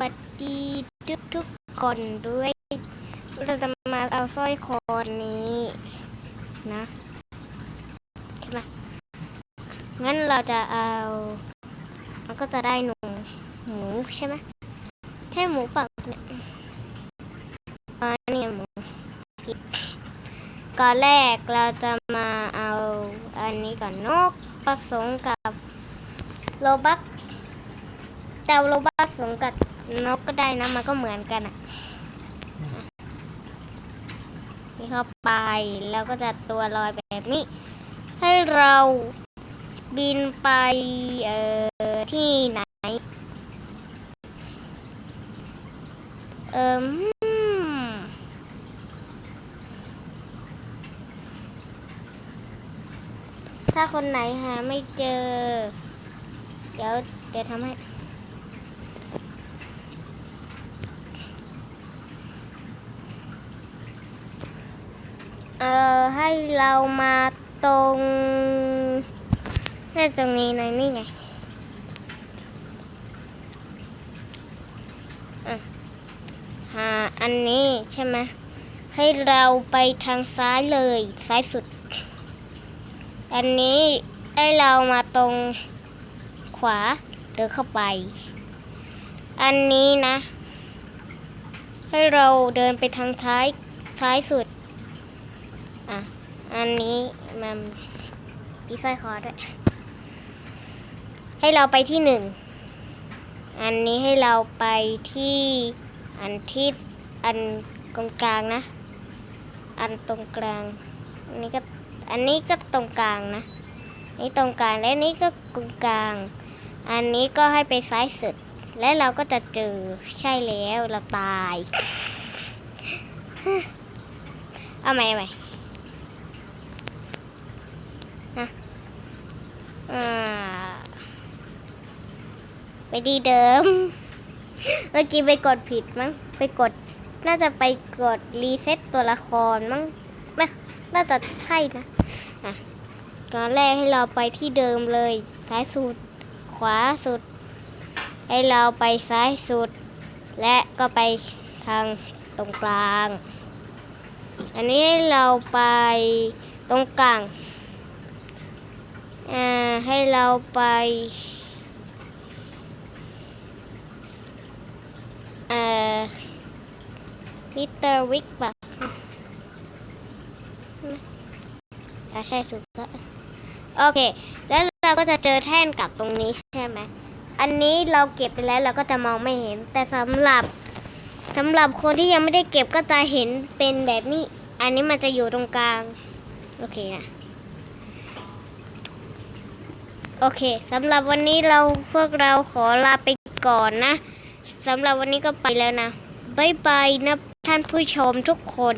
วัสดีทุกทุกๆคนด้วย เราจะมาเอาสร้อยคอนี้นะใช่ไหมงั้นเราจะเอามันก็จะได้หนูหมูใช่ไหมใช่หมูเปล่าเนี่ยอ่าเนี่ยหมูผิดก่อนแรกเราจะมาเอาอันนี้ก่อนนกผสมกับโลบักแต่โลบักผสมกับ นกก็ได้นะมันก็เหมือนกันอะนี่เข้าไปแล้วก็จะตัวลอยแบบนี้ ให้เราบินไปเอ่อที่ไหน เอ่มถ้าคนไหนหาไม่เจอ เดี๋ยวเดี๋ยวทำให้ เอ่อ ให้เรามาตรงแค่ตรงนี้หน่อยนี่ไงอะหาอันนี้ใช่ไหมให้เราไปทางซ้ายเลยซ้ายสุด อันนี้ให้เรามาตรงขวาเดินเข้าไป อันนี้นะ ให้เราเดินไปทางท้ายซ้ายสุด อะ อันนี้มันมีสร้อยคอด้วย ให้เราไปที่หนึ่ง อันนี้ให้เราไปที่อันที่อันตรงกลางนะ อันตรงกลาง อันนี้ก็ อันนี้ก็ตรงกลางนะ นี่ตรงกลางและนี่ก็ตรงกลาง อันนี้ก็ให้ไปซ้ายสุด และเราก็จะเจอ ใช่แล้วเราตาย เอาใหม่เอาใหม่ อ่า ไปดีเดิม เมื่อกี้ไปกดผิดมั้ง ไปกด น่าจะไปกดรีเซ็ตตัวละครมั้ง ไม่ น่าจะใช่นะอะตอนแรกให้เราไปที่เดิมเลย ซ้ายสุด ขวาสุด ให้เราไปซ้ายสุด และก็ไปทางตรงกลาง อันนี้ให้เราไปตรงกลาง อ่า ให้เราไปเอ่อ มิสเตอร์วิกปะอ่าใช่ถูกแล้วโอเค แล้วเราก็จะเจอแท่นกลับตรงนี้ใช่ไหม อันนี้เราเก็บไปแล้วเราก็จะมองไม่เห็น แต่สำหรับสำหรับคนที่ยังไม่ได้เก็บก็จะเห็นเป็นแบบนี้ อันนี้มันจะอยู่ตรงกลาง โอเคนะ โอเคสำหรับวันนี้เราพวกเราขอลาไปก่อนนะสำหรับวันนี้ก็ไปแล้วนะบายบายนะานผู้ชมทุกคน